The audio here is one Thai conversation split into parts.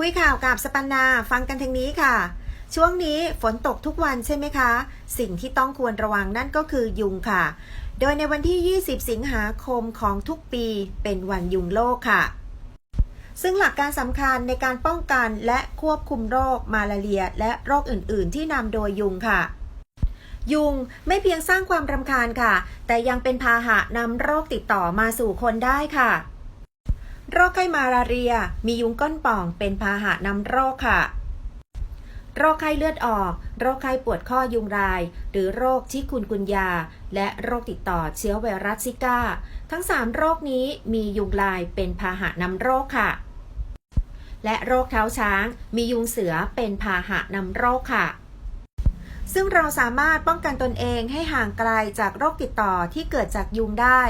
คุยข่าวกับสปันนาฟังกันทางนี้ค่ะ ช่วงนี้ฝนตกทุกวันใช่ไหมคะ สิ่งที่ต้องควรระวังนั่นก็คือยุงค่ะ โดยในวันที่ 20 สิงหาคมของทุกปีเป็นวันยุงโลกค่ะ ซึ่งหลักการสำคัญในการป้องกันและควบคุมโรคมาลาเรีย และโรคอื่น ๆ ที่นำโดยยุงค่ะยุงไม่เพียงสร้างความรำคาญค่ะ แต่ยังเป็นพาหะนำโรคติดต่อมาสู่คนได้ค่ะ โรคไข้มาลาเรีย มียุงก้นป่องเป็นพาหะนำโรคค่ะ โรคไข้เลือดออก โรคไข้ปวดข้อยุงลาย หรือโรคชิคุนกุนยา และโรคติดต่อเชื้อไวรัสซิก้า ทั้ง 3 โรคนี้มียุงลายเป็นพาหะนำโรคค่ะ และโรคเท้าช้าง มียุงเสือเป็นพาหะนำโรคค่ะซึ่งเราสามารถป้องกันตนเองให้ห่างไกลจากโรคติดต่อที่เกิดจากยุงได้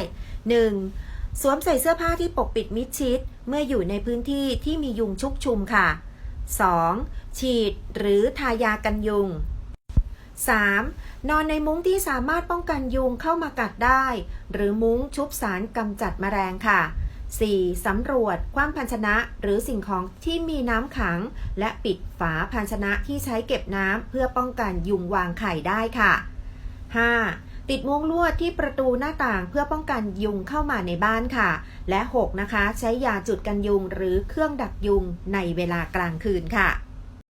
1. สวมใส่เสื้อผ้าที่ปกปิดมิดชิด เมื่ออยู่ในพื้นที่ที่มียุงชุกชุมค่ะ 2. ฉีดหรือทายากันยุง 3. นอนในมุ้งที่สามารถป้องกันยุงเข้ามากัดได้ หรือมุ้งชุบสารกำจัดแมลงค่ะ 4. สำรวจความภาชนะหรือสิ่งของที่มีน้ำขัง และปิดฝาภาชนะที่ใช้เก็บน้ำเพื่อป้องกันยุงวางไข่ได้ค่ะ 5. ติดมุ้งลวดที่ประตูหน้าต่างเพื่อป้องกันยุงเข้ามาในบ้านค่ะ และ 6. นะคะ ใช้ยาจุดกันยุงหรือเครื่องดักยุงในเวลากลางคืนค่ะ